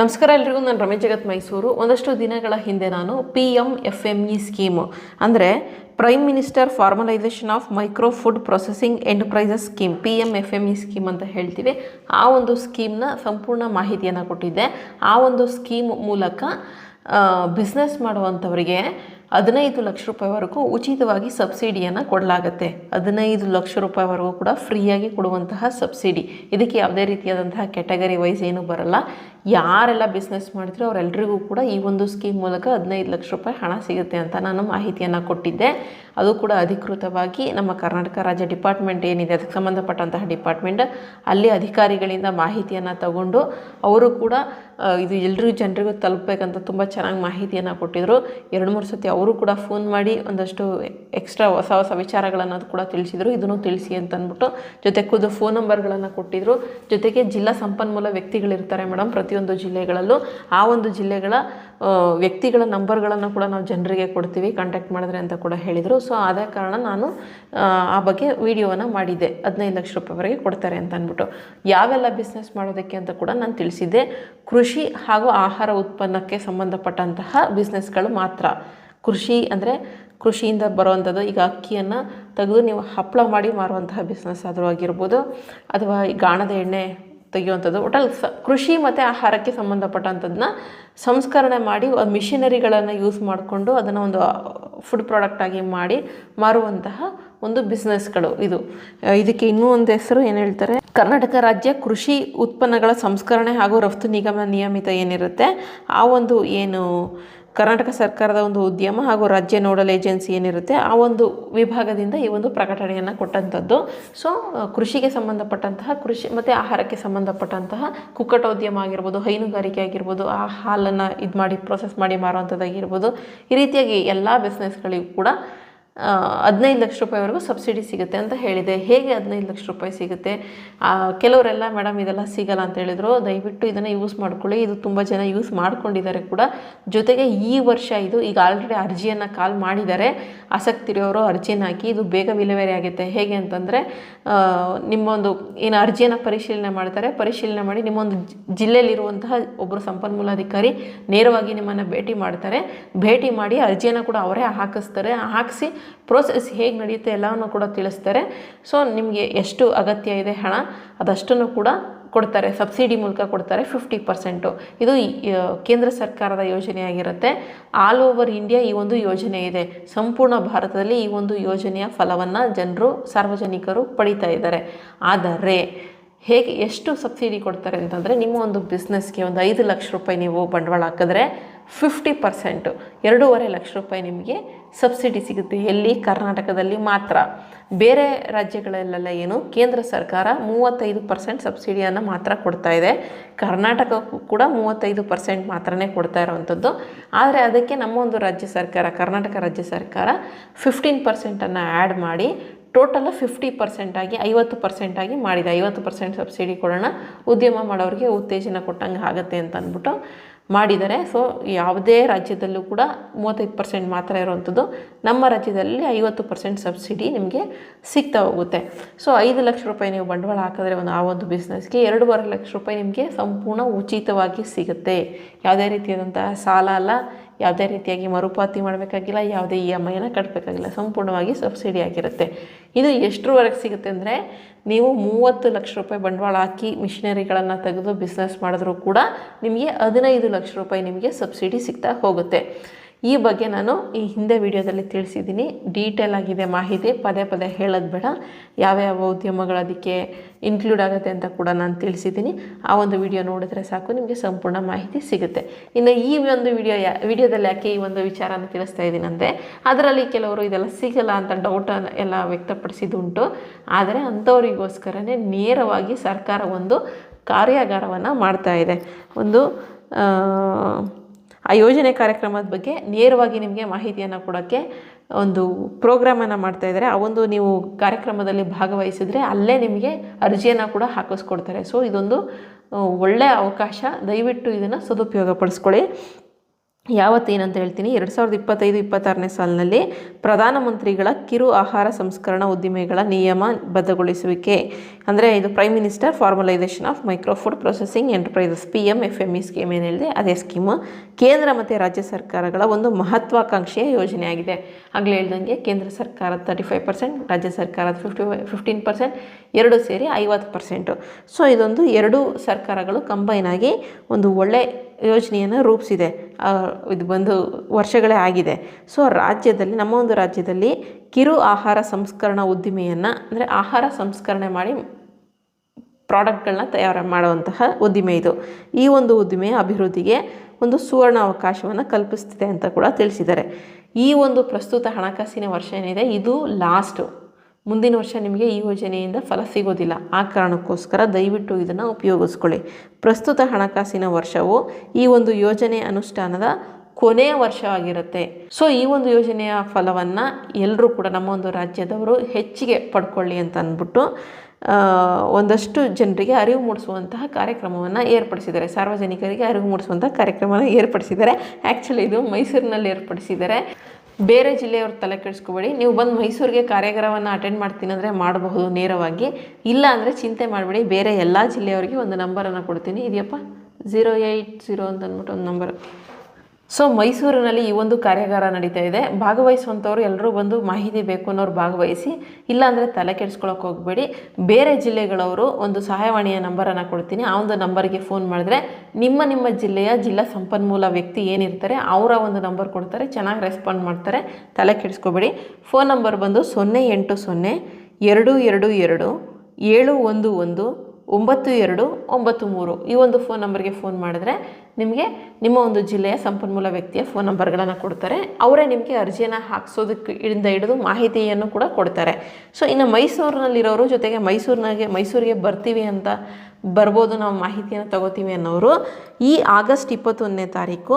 ನಮಸ್ಕಾರ ಎಲ್ರಿಗೂ, ನಾನು ರಮೇಶ್ ಜಗತ್ ಮೈಸೂರು. ಒಂದಷ್ಟು ದಿನಗಳ ಹಿಂದೆ ನಾನು P M F M E scheme ಅಂದರೆ prime minister formalisation of micro food processing enterprises scheme P M F M E scheme ಅಂತ ಹೇಳ್ತೀವಿ. ಆ ಒಂದು ಸ್ಕೀಮ್ನ ಸಂಪೂರ್ಣ ಮಾಹಿತಿಯನ್ನು ಕೊಟ್ಟಿದ್ದೆ. ಆ ಒಂದು ಸ್ಕೀಮ್ ಮೂಲಕ ಬಿಸ್ನೆಸ್ ಮಾಡುವಂಥವರಿಗೆ ಹದಿನೈದು ಲಕ್ಷ ರೂಪಾಯಿವರೆಗೂ ಉಚಿತವಾಗಿ ಸಬ್ಸಿಡಿಯನ್ನು ಕೊಡಲಾಗತ್ತೆ. ಹದಿನೈದು ಲಕ್ಷ ರೂಪಾಯಿವರೆಗೂ ಕೂಡ ಫ್ರೀಯಾಗಿ ಕೊಡುವಂತಹ ಸಬ್ಸಿಡಿ. ಇದಕ್ಕೆ ಯಾವುದೇ ರೀತಿಯಾದಂತಹ ಕ್ಯಾಟಗರಿ ವೈಸ್ ಏನೂ ಬರಲ್ಲ. ಯಾರೆಲ್ಲ ಬಿಸ್ನೆಸ್ ಮಾಡ್ತೀರೋ ಅವರೆಲ್ಲರಿಗೂ ಕೂಡ ಈ ಒಂದು ಸ್ಕೀಮ್ ಮೂಲಕ ಹದಿನೈದು ಲಕ್ಷ ರೂಪಾಯಿ ಹಣ ಸಿಗುತ್ತೆ ಅಂತ ನಾನು ಮಾಹಿತಿಯನ್ನು ಕೊಟ್ಟಿದ್ದೆ. ಅದು ಕೂಡ ಅಧಿಕೃತವಾಗಿ ನಮ್ಮ ಕರ್ನಾಟಕ ರಾಜ್ಯ ಡಿಪಾರ್ಟ್ಮೆಂಟ್ ಏನಿದೆ, ಅದಕ್ಕೆ ಸಂಬಂಧಪಟ್ಟಂತಹ ಡಿಪಾರ್ಟ್ಮೆಂಟ್ ಅಲ್ಲಿ ಅಧಿಕಾರಿಗಳಿಂದ ಮಾಹಿತಿಯನ್ನು ತಗೊಂಡು ಅವರು ಕೂಡ ಇದು ಎಲ್ರಿಗೂ ಜನರಿಗೂ ತಲುಪಬೇಕಂತ ತುಂಬ ಚೆನ್ನಾಗಿ ಮಾಹಿತಿಯನ್ನು ಕೊಟ್ಟಿದ್ದರು ಎರಡು ಮೂರು ಸತಿ ಅವರು ಕೂಡ ಫೋನ್ ಮಾಡಿ ಒಂದಷ್ಟು ಎಕ್ಸ್ಟ್ರಾ ಹೊಸ ಹೊಸ ವಿಚಾರಗಳನ್ನು ಕೂಡ ತಿಳಿಸಿದರು. ಇದನ್ನು ತಿಳಿಸಿ ಅಂತ ಅಂದ್ಬಿಟ್ಟು ಜೊತೆ ಖುದ್ದು ಫೋನ್ ನಂಬರ್ಗಳನ್ನು ಕೊಟ್ಟಿದ್ದರು ಜೊತೆಗೆ ಜಿಲ್ಲಾ ಸಂಪನ್ಮೂಲ ವ್ಯಕ್ತಿಗಳಿರ್ತಾರೆ ಮೇಡಮ್ ಪ್ರತಿಯೊಂದು ಜಿಲ್ಲೆಗಳಲ್ಲೂ ಆ ಒಂದು ಜಿಲ್ಲೆಗಳ ವ್ಯಕ್ತಿಗಳ ನಂಬರ್ಗಳನ್ನು ಕೂಡ ನಾವು ಜನರಿಗೆ ಕೊಡ್ತೀವಿ ಕಾಂಟ್ಯಾಕ್ಟ್ ಮಾಡಿದ್ರೆ ಅಂತ ಕೂಡ ಹೇಳಿದರು. ಸೊ ಆದ ಕಾರಣ ನಾನು, ಆ ಬಗ್ಗೆ ವಿಡಿಯೋವನ್ನು ಮಾಡಿದ್ದೆ. ಹದಿನೈದು ಲಕ್ಷ ರೂಪಾಯಿವರೆಗೆ ಕೊಡ್ತಾರೆ ಅಂತ ಅಂದ್ಬಿಟ್ಟು. ಯಾವೆಲ್ಲ ಬಿಸ್ನೆಸ್ ಮಾಡೋದಕ್ಕೆ ಅಂತ ಕೂಡ ನಾನು ತಿಳಿಸಿದ್ದೆ. ಕೃಷಿ ಹಾಗೂ ಆಹಾರ ಉತ್ಪನ್ನಕ್ಕೆ ಸಂಬಂಧಪಟ್ಟಂತಹ ಬಿಸ್ನೆಸ್ಗಳು ಮಾತ್ರ. ಕೃಷಿ ಅಂದರೆ ಕೃಷಿಯಿಂದ ಬರುವಂಥದ್ದು, ಈಗ ಅಕ್ಕಿಯನ್ನು ತೆಗೆದು ನೀವು ಹಪ್ಪಳ ಮಾಡಿ ಮಾರುವಂತಹ ಬಿಸ್ನೆಸ್ ಆದರೂ ಆಗಿರ್ಬೋದು, ಅಥವಾ ಈ ಗಾಣದ ಎಣ್ಣೆ ತೆಗೆಯುವಂಥದ್ದು. ಒಟ್ಟಲ್ಲಿ ಸ, ಕೃಷಿ ಮತ್ತು ಆಹಾರಕ್ಕೆ ಸಂಬಂಧಪಟ್ಟಂಥದ್ದನ್ನ ಸಂಸ್ಕರಣೆ ಮಾಡಿ ಮಿಷಿನರಿಗಳನ್ನು ಯೂಸ್ ಮಾಡಿಕೊಂಡು ಅದನ್ನು ಒಂದು ಫುಡ್ ಪ್ರಾಡಕ್ಟಾಗಿ ಮಾಡಿ ಮಾರುವಂತಹ ಒಂದು ಬಿಸ್ನೆಸ್ಗಳು ಇದು. ಇದಕ್ಕೆ ಇನ್ನೂ ಒಂದು ಹೆಸರು ಏನು ಹೇಳ್ತಾರೆ? ಕರ್ನಾಟಕ ರಾಜ್ಯ ಕೃಷಿ ಉತ್ಪನ್ನಗಳ ಸಂಸ್ಕರಣೆ ಹಾಗೂ ರಫ್ತು ನಿಗಮ ನಿಯಮಿತ ಏನಿರುತ್ತೆ? ಆ ಒಂದು ಏನು ಕರ್ನಾಟಕ ಸರ್ಕಾರದ ಒಂದು ಉದ್ಯಮ ಹಾಗೂ ರಾಜ್ಯ ನೋಡಲ್ ಏಜೆನ್ಸಿ ಏನಿರುತ್ತೆ, ಆ ಒಂದು ವಿಭಾಗದಿಂದ ಈ ಒಂದು ಪ್ರಕಟಣೆಯನ್ನು ಕೊಟ್ಟಂಥದ್ದು. ಸೊ ಕೃಷಿಗೆ ಸಂಬಂಧಪಟ್ಟಂತಹ ಕೃಷಿ ಮತ್ತು ಆಹಾರಕ್ಕೆ ಸಂಬಂಧಪಟ್ಟಂತಹ ಕುಕ್ಕಟೋದ್ಯಮ ಆಗಿರ್ಬೋದು, ಹೈನುಗಾರಿಕೆ ಆಗಿರ್ಬೋದು, ಆ ಹಾಲನ್ನು ಇದು ಮಾಡಿ ಪ್ರೊಸೆಸ್ ಮಾಡಿ ಮಾರುವಂಥದ್ದಾಗಿರ್ಬೋದು, ಈ ರೀತಿಯಾಗಿ ಎಲ್ಲ ಬಿಸ್ನೆಸ್ಗಳಿಗೂ ಕೂಡ ಹದಿನೈದು ಲಕ್ಷ ರೂಪಾಯಿವರೆಗೂ ಸಬ್ಸಿಡಿ ಸಿಗುತ್ತೆ ಅಂತ ಹೇಳಿದೆ. ಹೇಗೆ ಹದಿನೈದು ಲಕ್ಷ ರೂಪಾಯಿ ಸಿಗುತ್ತೆ? ಕೆಲವರೆಲ್ಲ, ಮೇಡಮ್, ಇದೆಲ್ಲ ಸಿಗಲ್ಲ ಅಂತ ಹೇಳಿದರು. ದಯವಿಟ್ಟು ಇದನ್ನು ಯೂಸ್ ಮಾಡ್ಕೊಳ್ಳಿ. ಇದು ತುಂಬ ಜನ ಯೂಸ್ ಮಾಡ್ಕೊಂಡಿದ್ದಾರೆ ಕೂಡ. ಜೊತೆಗೆ ಈ ವರ್ಷ ಇದು ಈಗ ಆಲ್ರೆಡಿ ಅರ್ಜಿಯನ್ನು ಕಾಲ್ ಮಾಡಿದ್ದಾರೆ. ಆಸಕ್ತಿ ಇರೋರು ಅರ್ಜಿಯನ್ನು ಹಾಕಿ ಇದು ಬೇಗ ವಿಲೇವಾರಿ ಆಗುತ್ತೆ. ಹೇಗೆ ಅಂತಂದರೆ ನಿಮ್ಮೊಂದು ಏನು ಅರ್ಜಿಯನ್ನು ಪರಿಶೀಲನೆ ಮಾಡ್ತಾರೆ. ಪರಿಶೀಲನೆ ಮಾಡಿ ನಿಮ್ಮೊಂದು ಜಿಲ್ಲೆಯಲ್ಲಿರುವಂತಹ ಒಬ್ಬರು ಸಂಪನ್ಮೂಲಾಧಿಕಾರಿ ನೇರವಾಗಿ ನಿಮ್ಮನ್ನು ಭೇಟಿ ಮಾಡ್ತಾರೆ. ಭೇಟಿ ಮಾಡಿ ಅರ್ಜಿಯನ್ನು ಕೂಡ ಅವರೇ ಹಾಕಿಸ್ತಾರೆ. ಹಾಕಿಸಿ ಪ್ರೋಸೆಸ್ ಹೇಗೆ ನಡೆಯುತ್ತೆ ಎಲ್ಲವನ್ನು ಕೂಡ ತಿಳಿಸ್ತಾರೆ. ಸೊ ನಿಮಗೆ ಎಷ್ಟು ಅಗತ್ಯ ಇದೆ ಹಣ, ಅದಷ್ಟನ್ನು ಕೂಡ ಕೊಡ್ತಾರೆ. ಸಬ್ಸಿಡಿ ಮೂಲಕ ಕೊಡ್ತಾರೆ ಫಿಫ್ಟಿ ಪರ್ಸೆಂಟು ಇದು ಕೇಂದ್ರ ಸರ್ಕಾರದ ಯೋಜನೆಯಾಗಿರುತ್ತೆ. ಆಲ್ ಓವರ್ ಇಂಡಿಯಾ ಈ ಒಂದು ಯೋಜನೆ ಇದೆ. ಸಂಪೂರ್ಣ ಭಾರತದಲ್ಲಿ ಈ ಒಂದು ಯೋಜನೆಯ ಫಲವನ್ನು ಜನರು, ಸಾರ್ವಜನಿಕರು ಪಡಿತಾ ಇದ್ದಾರೆ. ಆದರೆ, ಹೇಗೆ ಎಷ್ಟು ಸಬ್ಸಿಡಿ ಕೊಡ್ತಾರೆ ಅಂತಂದರೆ, ನಿಮ್ಮ ಒಂದು ಬಿಸ್ನೆಸ್ಗೆ ಒಂದು ಐದು ಲಕ್ಷ ರೂಪಾಯಿ ನೀವು ಬಂಡವಾಳ ಹಾಕಿದ್ರೆ ಫಿಫ್ಟಿ ಪರ್ಸೆಂಟು, ಎರಡೂವರೆ ಲಕ್ಷ ರೂಪಾಯಿ ನಿಮಗೆ ಸಬ್ಸಿಡಿ ಸಿಗುತ್ತೆ. ಎಲ್ಲಿ? ಕರ್ನಾಟಕದಲ್ಲಿ ಮಾತ್ರ. ಬೇರೆ ರಾಜ್ಯಗಳಲ್ಲೆಲ್ಲ ಏನು? ಕೇಂದ್ರ ಸರ್ಕಾರ ಮೂವತ್ತೈದು ಪರ್ಸೆಂಟ್ ಸಬ್ಸಿಡಿಯನ್ನು ಮಾತ್ರ ಕೊಡ್ತಾ ಇದೆ. ಕರ್ನಾಟಕಕ್ಕೂ ಕೂಡ ಮೂವತ್ತೈದು ಪರ್ಸೆಂಟ್ ಮಾತ್ರನೇ ಕೊಡ್ತಾ ಇರೋವಂಥದ್ದು. ಆದರೆ ಅದಕ್ಕೆ ನಮ್ಮ ಒಂದು ರಾಜ್ಯ ಸರ್ಕಾರ, ಕರ್ನಾಟಕ ರಾಜ್ಯ ಸರ್ಕಾರ ಫಿಫ್ಟೀನ್ ಪರ್ಸೆಂಟನ್ನು ಆ್ಯಡ್ ಮಾಡಿ ಟೋಟಲ್ ಫಿಫ್ಟಿ ಪರ್ಸೆಂಟಾಗಿ ಐವತ್ತು ಪರ್ಸೆಂಟಾಗಿ ಮಾಡಿದೆ. ಐವತ್ತು ಪರ್ಸೆಂಟ್ ಸಬ್ಸಿಡಿ ಕೊಡೋಣ. ಉದ್ಯಮ ಮಾಡೋರಿಗೆ ಉತ್ತೇಜನ ಕೊಟ್ಟಂಗೆ ಆಗುತ್ತೆ ಅಂತ ಅಂದ್ಬಿಟ್ಟು ಮಾಡಿದ್ದಾರೆ. ಸೊ ಯಾವುದೇ ರಾಜ್ಯದಲ್ಲೂ ಕೂಡ ಮೂವತ್ತೈದು ಪರ್ಸೆಂಟ್ ಮಾತ್ರ ಇರುವಂಥದ್ದು ನಮ್ಮ ರಾಜ್ಯದಲ್ಲಿ ಐವತ್ತು ಪರ್ಸೆಂಟ್ ಸಬ್ಸಿಡಿ ನಿಮಗೆ ಸಿಗ್ತಾ ಹೋಗುತ್ತೆ. ಸೊ ಐದು ಲಕ್ಷ ರೂಪಾಯಿ ನೀವು ಬಂಡವಾಳ ಹಾಕಿದ್ರೆ ಒಂದು ಆ ಒಂದು ಬಿಸ್ನೆಸ್ಗೆ ಎರಡೂವರೆ ಲಕ್ಷ ರೂಪಾಯಿ ನಿಮಗೆ ಸಂಪೂರ್ಣ ಉಚಿತವಾಗಿ ಸಿಗುತ್ತೆ. ಯಾವುದೇ ರೀತಿಯಾದಂತಹ ಸಾಲ ಅಲ್ಲ. ಯಾವುದೇ ರೀತಿಯಾಗಿ ಮರುಪಾವತಿ ಮಾಡಬೇಕಾಗಿಲ್ಲ. ಯಾವುದೇ ಇ ಎಂ ಐನ ಕಟ್ಟಬೇಕಾಗಿಲ್ಲ ಸಂಪೂರ್ಣವಾಗಿ ಸಬ್ಸಿಡಿ ಆಗಿರುತ್ತೆ. ಇದು ಎಷ್ಟರವರೆಗೆ ಸಿಗುತ್ತೆ ಅಂದರೆ ನೀವು ಮೂವತ್ತು ಲಕ್ಷ ರೂಪಾಯಿ ಬಂಡವಾಳ ಹಾಕಿ ಮಿಷಿನರಿಗಳನ್ನು ತೆಗೆದು ಬಿಸ್ನೆಸ್ ಮಾಡಿದ್ರೂ ಕೂಡ ನಿಮಗೆ ಹದಿನೈದು ಲಕ್ಷ ರೂಪಾಯಿ ನಿಮಗೆ ಸಬ್ಸಿಡಿ ಸಿಗ್ತಾ ಹೋಗುತ್ತೆ. ಈ ಬಗ್ಗೆ ನಾನು ಈ ಹಿಂದೆ ವಿಡಿಯೋದಲ್ಲಿ ತಿಳಿಸಿದ್ದೀನಿ. ಡೀಟೇಲ್ ಆಗಿದೆ, ಮಾಹಿತಿ ಪದೇ ಪದೇ ಹೇಳೋದು ಬೇಡ. ಯಾವ್ಯಾವ ಉದ್ಯಮಗಳು ಅದಕ್ಕೆ ಇನ್ಕ್ಲೂಡ್ ಆಗುತ್ತೆ ಅಂತ ಕೂಡ ನಾನು ತಿಳಿಸಿದ್ದೀನಿ. ಆ ಒಂದು ವಿಡಿಯೋ ನೋಡಿದ್ರೆ ಸಾಕು, ನಿಮಗೆ ಸಂಪೂರ್ಣ ಮಾಹಿತಿ ಸಿಗುತ್ತೆ. ಇನ್ನು ಈ ಒಂದು ವಿಡಿಯೋ ವಿಡಿಯೋದಲ್ಲಿ ಯಾಕೆ ಈ ಒಂದು ವಿಚಾರನ ತಿಳಿಸ್ತಾ ಇದ್ದೀನಿ ಅಂದರೆ, ಅದರಲ್ಲಿ ಕೆಲವರು ಇದೆಲ್ಲ ಸಿಗಲ್ಲ ಅಂತ ಡೌಟ್ ಎಲ್ಲ ವ್ಯಕ್ತಪಡಿಸಿದ್ದುಂಟು. ಆದರೆ ಅಂಥವರಿಗೋಸ್ಕರನೇ ನೇರವಾಗಿ ಸರ್ಕಾರ ಒಂದು ಕಾರ್ಯಾಗಾರವನ್ನು ಮಾಡ್ತಾ ಇದೆ. ಒಂದು ಆ, ಯೋಜನೆ ಕಾರ್ಯಕ್ರಮದ ಬಗ್ಗೆ ನೇರವಾಗಿ ನಿಮಗೆ ಮಾಹಿತಿಯನ್ನು ಕೊಡೋಕ್ಕೆ ಒಂದು ಪ್ರೋಗ್ರಾಮನ್ನು ಮಾಡ್ತಾ ಇದ್ದಾರೆ. ಆ ಒಂದು ನೀವು ಕಾರ್ಯಕ್ರಮದಲ್ಲಿ ಭಾಗವಹಿಸಿದರೆ ಅಲ್ಲೇ ನಿಮಗೆ ಅರ್ಜಿಯನ್ನು ಕೂಡ ಹಾಕಿಸ್ಕೊಡ್ತಾರೆ. ಸೊ ಇದೊಂದು ಒಳ್ಳೆಯ ಅವಕಾಶ. ದಯವಿಟ್ಟು ಇದನ್ನು ಸದುಪಯೋಗ ಪಡಿಸ್ಕೊಳ್ಳಿ ಯಾವತ್ತೇನಂತ ಹೇಳ್ತೀನಿ, ಎರಡು ಸಾವಿರದ ಇಪ್ಪತ್ತೈದು, ಇಪ್ಪತ್ತಾರನೇ ಸಾಲಿನಲ್ಲಿ ಪ್ರಧಾನಮಂತ್ರಿಗಳ ಕಿರು ಆಹಾರ ಸಂಸ್ಕರಣಾ ಉದ್ದಿಮೆಗಳ ನಿಯಮ ಬದ್ಧಗೊಳಿಸುವಿಕೆ. ಅಂದರೆ ಇದು prime minister formalisation of micro food processing enterprises P M F M E scheme ಏನು ಹೇಳಿದೆ ಅದೇ ಸ್ಕೀಮು ಕೇಂದ್ರ ಮತ್ತು ರಾಜ್ಯ ಸರ್ಕಾರಗಳ ಒಂದು ಮಹತ್ವಾಕಾಂಕ್ಷೆಯ ಯೋಜನೆಯಾಗಿದೆ. ಆಗಲೇ ಹೇಳ್ದಂಗೆ ಕೇಂದ್ರ ಸರ್ಕಾರ ತರ್ಟಿ ಫೈವ್ ಪರ್ಸೆಂಟ್ ರಾಜ್ಯ ಸರ್ಕಾರದ ಫಿಫ್ಟಿ ಫಿಫ್ಟೀನ್ ಪರ್ಸೆಂಟ್ ಎರಡು ಸೇರಿ ಐವತ್ತು ಪರ್ಸೆಂಟು ಸೊ ಇದೊಂದು ಎರಡು ಸರ್ಕಾರಗಳು ಕಂಬೈನ್ ಆಗಿ ಒಂದು ಒಳ್ಳೆ ಯೋಜನೆಯನ್ನು ರೂಪಿಸಿದೆ. ಇದು ಬಂದು ವರ್ಷಗಳೇ ಆಗಿದೆ. ಸೊ, ರಾಜ್ಯದಲ್ಲಿ, ನಮ್ಮ ಒಂದು ರಾಜ್ಯದಲ್ಲಿ ಕಿರು ಆಹಾರ ಸಂಸ್ಕರಣಾ ಉದ್ದಿಮೆಯನ್ನು, ಅಂದರೆ ಆಹಾರ ಸಂಸ್ಕರಣೆ ಮಾಡಿ ಪ್ರಾಡಕ್ಟ್ಗಳನ್ನ ತಯಾರು ಮಾಡುವಂತಹ ಉದ್ದಿಮೆ ಇದು. ಈ ಒಂದು ಉದ್ದಿಮೆಯ ಅಭಿವೃದ್ಧಿಗೆ ಒಂದು ಸುವರ್ಣ ಅವಕಾಶವನ್ನು ಕಲ್ಪಿಸ್ತಿದೆ ಅಂತ ಕೂಡ ತಿಳಿಸಿದ್ದಾರೆ. ಈ ಒಂದು ಪ್ರಸ್ತುತ ಹಣಕಾಸಿನ ವರ್ಷ ಏನಿದೆ, ಇದು ಲಾಸ್ಟು ಮುಂದಿನ ವರ್ಷ ನಿಮಗೆ ಈ ಯೋಜನೆಯಿಂದ ಫಲ ಸಿಗೋದಿಲ್ಲ. ಆ ಕಾರಣಕ್ಕೋಸ್ಕರ ದಯವಿಟ್ಟು ಇದನ್ನು ಉಪಯೋಗಿಸ್ಕೊಳ್ಳಿ. ಪ್ರಸ್ತುತ ಹಣಕಾಸಿನ ವರ್ಷವು ಈ ಒಂದು ಯೋಜನೆ ಅನುಷ್ಠಾನದ ಕೊನೆಯ ವರ್ಷವಾಗಿರುತ್ತೆ ಸೊ ಈ ಒಂದು ಯೋಜನೆಯ ಫಲವನ್ನು ಎಲ್ಲರೂ ಕೂಡ ನಮ್ಮ ಒಂದು ರಾಜ್ಯದವರು ಹೆಚ್ಚಿಗೆ ಪಡ್ಕೊಳ್ಳಿ ಅಂತ ಅಂದ್ಬಿಟ್ಟು ಒಂದಷ್ಟು ಜನರಿಗೆ ಅರಿವು ಮೂಡಿಸುವಂತಹ ಕಾರ್ಯಕ್ರಮವನ್ನು ಏರ್ಪಡಿಸಿದ್ದಾರೆ. ಸಾರ್ವಜನಿಕರಿಗೆ ಅರಿವು ಮೂಡಿಸುವಂತಹ ಕಾರ್ಯಕ್ರಮವನ್ನು ಏರ್ಪಡಿಸಿದ್ದಾರೆ. ಆ್ಯಕ್ಚುಲಿ ಇದು ಮೈಸೂರಿನಲ್ಲಿ ಏರ್ಪಡಿಸಿದ್ದಾರೆ. ಬೇರೆ ಜಿಲ್ಲೆಯವ್ರ ತಲೆ ಕೆಡಿಸ್ಕೋಬೇಡಿ. ನೀವು ಬಂದು ಮೈಸೂರಿಗೆ ಕಾರ್ಯಾಗಾರವನ್ನು ಅಟೆಂಡ್ ಮಾಡ್ತೀನಿ ಅಂದರೆ ಮಾಡಬಹುದು ನೇರವಾಗಿ. ಇಲ್ಲ ಅಂದರೆ ಚಿಂತೆ ಮಾಡಬೇಡಿ. ಬೇರೆ ಎಲ್ಲ ಜಿಲ್ಲೆಯವರಿಗೆ ಒಂದು ನಂಬರನ್ನು ಕೊಡ್ತೀನಿ. ಇದೆಯಪ್ಪ? ಝೀರೋ ಏಯ್ಟ್ ಝೀರೋ ಅಂತ ಅಂದ್ಬಿಟ್ಟು ಒಂದು ನಂಬರ್ ಸೊ ಮೈಸೂರಿನಲ್ಲಿ ಈ ಒಂದು ಕಾರ್ಯಾಗಾರ ನಡೀತಾ ಇದೆ. ಭಾಗವಹಿಸುವಂಥವ್ರು ಎಲ್ಲರೂ ಬಂದು ಮಾಹಿತಿ ಬೇಕು ಅನ್ನೋರು ಭಾಗವಹಿಸಿ, ಇಲ್ಲಾಂದರೆ ತಲೆ ಕೆಡಿಸ್ಕೊಳಕ್ಕೆ ಹೋಗಬೇಡಿ. ಬೇರೆ ಜಿಲ್ಲೆಗಳವರು ಒಂದು ಸಹಾಯವಾಣಿಯ ನಂಬರನ್ನು ಕೊಡ್ತೀನಿ. ಆ ಒಂದು ನಂಬರ್ಗೆ ಫೋನ್ ಮಾಡಿದ್ರೆ ನಿಮ್ಮ ನಿಮ್ಮ ಜಿಲ್ಲೆಯ ಜಿಲ್ಲಾ ಸಂಪನ್ಮೂಲ ವ್ಯಕ್ತಿ ಏನಿರ್ತಾರೆ, ಅವರ ಒಂದು ನಂಬರ್ ಕೊಡ್ತಾರೆ. ಚೆನ್ನಾಗಿ ರೆಸ್ಪಾಂಡ್ ಮಾಡ್ತಾರೆ. ತಲೆ ಕೆಡಿಸ್ಕೋಬೇಡಿ. ಫೋನ್ ನಂಬರ್ ಬಂದು ಸೊನ್ನೆ ಎಂಟು ಸೊನ್ನೆ ಎರಡು ಎರಡು ಎರಡು ಏಳು ಒಂದು ಒಂದು ಒಂಬತ್ತು ಎರಡು ಒಂಬತ್ತು ಮೂರು. ಈ ಒಂದು ಫೋನ್ ನಂಬರ್ಗೆ ಫೋನ್ ಮಾಡಿದ್ರೆ ನಿಮಗೆ ನಿಮ್ಮ ಒಂದು ಜಿಲ್ಲೆಯ ಸಂಪನ್ಮೂಲ ವ್ಯಕ್ತಿಯ ಫೋನ್ ನಂಬರ್ಗಳನ್ನು ಕೊಡ್ತಾರೆ. ಅವರೇ ನಿಮಗೆ ಅರ್ಜಿಯನ್ನು ಹಾಕ್ಸೋದಕ್ಕೆ ಇಂದ ಹಿಡಿದು ಮಾಹಿತಿಯನ್ನು ಕೂಡ ಕೊಡ್ತಾರೆ. ಸೊ ಇನ್ನು ಮೈಸೂರಿನಲ್ಲಿರೋರು ಜೊತೆಗೆ ಮೈಸೂರಿನಾಗೆ ಮೈಸೂರಿಗೆ ಬರ್ತೀವಿ ಅಂತ ಬರ್ಬೋದು ನಾವು ಮಾಹಿತಿಯನ್ನು ತಗೋತೀವಿ ಅನ್ನೋರು. ಈ ಆಗಸ್ಟ್ ಇಪ್ಪತ್ತೊಂದನೇ ತಾರೀಕು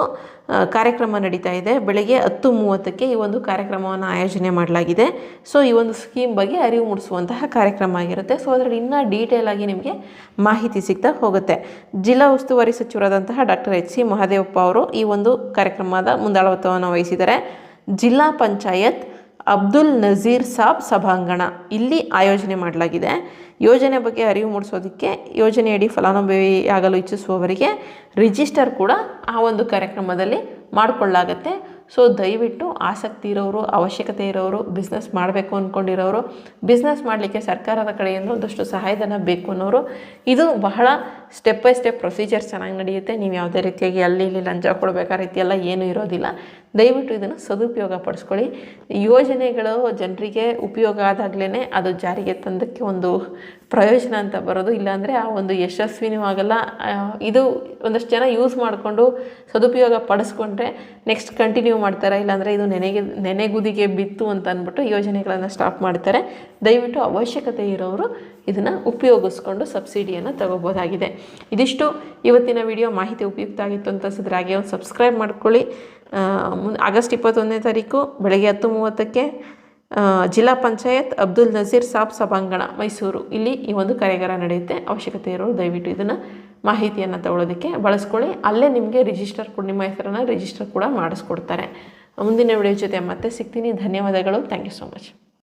ಕಾರ್ಯಕ್ರಮ ನಡೀತಾ ಇದೆ. ಬೆಳಗ್ಗೆ ಹತ್ತು ಮೂವತ್ತಕ್ಕೆ ಈ ಒಂದು ಕಾರ್ಯಕ್ರಮವನ್ನು ಆಯೋಜನೆ ಮಾಡಲಾಗಿದೆ. ಸೊ ಈ ಒಂದು ಸ್ಕೀಮ್ ಬಗ್ಗೆ ಅರಿವು ಮೂಡಿಸುವಂತಹ ಕಾರ್ಯಕ್ರಮ ಆಗಿರುತ್ತೆ. ಸೊ ಅದರಲ್ಲಿ ಇನ್ನೂ ಡೀಟೇಲ್ ಆಗಿ ನಿಮಗೆ ಮಾಹಿತಿ ಸಿಗ್ತಾ ಹೋಗುತ್ತೆ. ಜಿಲ್ಲಾ ಉಸ್ತುವಾರಿ ಸಚಿವರಾದಂತಹ ಡಾಕ್ಟರ್ ಎಚ್ ಸಿ ಮಹದೇವಪ್ಪ ಅವರು ಈ ಒಂದು ಕಾರ್ಯಕ್ರಮದ ಮುಂದಾಳತ್ವವನ್ನು ವಹಿಸಿದ್ದಾರೆ. ಜಿಲ್ಲಾ ಪಂಚಾಯತ್ ಅಬ್ದುಲ್ ನಜೀರ್ ಸಾಬ್ ಸಭಾಂಗಣ ಇಲ್ಲಿ ಆಯೋಜನೆ ಮಾಡಲಾಗಿದೆ. ಯೋಜನೆ ಬಗ್ಗೆ ಅರಿವು ಮೂಡಿಸೋದಕ್ಕೆ ಯೋಜನೆಯಡಿ ಫಲಾನುಭವಿಯಾಗಲು ಇಚ್ಛಿಸುವವರಿಗೆ ರಿಜಿಸ್ಟರ್ ಕೂಡ ಆ ಒಂದು ಕಾರ್ಯಕ್ರಮದಲ್ಲಿ ಮಾಡಿಕೊಳ್ಳಾಗತ್ತೆ ಸೊ ದಯವಿಟ್ಟು ಆಸಕ್ತಿ ಇರೋರು, ಅವಶ್ಯಕತೆ ಇರೋರು ಬಿಸ್ನೆಸ್ ಮಾಡಬೇಕು ಅಂದ್ಕೊಂಡಿರೋರು ಬಿಸ್ನೆಸ್ ಮಾಡಲಿಕ್ಕೆ ಸರ್ಕಾರದ ಕಡೆಯಿಂದ ಒಂದಷ್ಟು ಸಹಾಯಧನ ಬೇಕು ಅನ್ನೋರು, ಇದು ಬಹಳ ಸ್ಟೆಪ್ ಬೈ ಸ್ಟೆಪ್ ಪ್ರೊಸೀಜರ್ ಚೆನ್ನಾಗಿ ನಡೆಯುತ್ತೆ. ನೀವು ಯಾವುದೇ ರೀತಿಯಾಗಿ ಅಲ್ಲಿ ಇಲ್ಲಿ ಲಂಚ ಕೊಡಬೇಕಾದ ರೀತಿ ಎಲ್ಲ ಏನೂ ಇರೋದಿಲ್ಲ. ದಯವಿಟ್ಟು ಇದನ್ನು ಸದುಪಯೋಗ ಪಡಿಸ್ಕೊಳ್ಳಿ ಯೋಜನೆಗಳು ಜನರಿಗೆ ಉಪಯೋಗ ಆದಾಗಲೇ ಅದು ಜಾರಿಗೆ ತಂದಕ್ಕೆ ಒಂದು ಪ್ರಯೋಜನ ಅಂತ ಬರೋದು. ಇಲ್ಲಾಂದರೆ ಆ ಒಂದು ಯಶಸ್ವಿನೂ ಆಗಲ್ಲ ಇದು ಒಂದಷ್ಟು ಜನ ಯೂಸ್ ಮಾಡಿಕೊಂಡು ಸದುಪಯೋಗ ಪಡಿಸ್ಕೊಂಡ್ರೆ ನೆಕ್ಸ್ಟ್ ಕಂಟಿನ್ಯೂ ಮಾಡ್ತಾರೆ. ಇಲ್ಲಾಂದರೆ ಇದು ನೆನೆಗೆ, ನೆನೆಗುದಿಗೆ ಬಿತ್ತು ಅಂತ ಅಂದ್ಬಿಟ್ಟು ಯೋಜನೆಗಳನ್ನು ಸ್ಟಾಪ್ ಮಾಡ್ತಾರೆ. ದಯವಿಟ್ಟು ಅವಶ್ಯಕತೆ ಇರೋರು ಇದನ್ನು ಉಪಯೋಗಿಸ್ಕೊಂಡು ಸಬ್ಸಿಡಿಯನ್ನು ತಗೋಬೋದಾಗಿದೆ. ಇದಿಷ್ಟು. ಇವತ್ತಿನ ವಿಡಿಯೋ ಮಾಹಿತಿ ಉಪಯುಕ್ತ ಆಗಿತ್ತು ಅಂತ ಅನ್ಸಿದ್ರೆ ಒಂದು ಸಬ್ಸ್ಕ್ರೈಬ್ ಮಾಡ್ಕೊಳ್ಳಿ. ಆಗಸ್ಟ್ ಇಪ್ಪತ್ತೊಂದನೇ ತಾರೀಕು ಬೆಳಗ್ಗೆ ಹತ್ತು ಮೂವತ್ತಕ್ಕೆ ಜಿಲ್ಲಾ ಪಂಚಾಯತ್ ಅಬ್ದುಲ್ ನಜೀರ್ ಸಾಬ್ ಸಭಾಂಗಣ, ಮೈಸೂರು. ಇಲ್ಲಿ ಈ ಒಂದು ಕಾರ್ಯಾಗಾರ ನಡೆಯುತ್ತೆ. ಅವಶ್ಯಕತೆ ಇರೋರು ದಯವಿಟ್ಟು ಇದನ್ನು ಮಾಹಿತಿಯನ್ನು ತಗೊಳ್ಳೋದಕ್ಕೆ ಬಳಸ್ಕೊಳ್ಳಿ. ಅಲ್ಲೇ ನಿಮಗೆ ರಿಜಿಸ್ಟರ್ ಕೂಡ ನಿಮ್ಮ ಹೆಸರನ್ನು ರಿಜಿಸ್ಟರ್ ಕೂಡ ಮಾಡಿಸ್ಕೊಡ್ತಾರೆ. ಮುಂದಿನ ವಿಡಿಯೋ ಜೊತೆ ಮತ್ತೆ ಸಿಗ್ತೀನಿ. ಧನ್ಯವಾದಗಳು. Thank you so much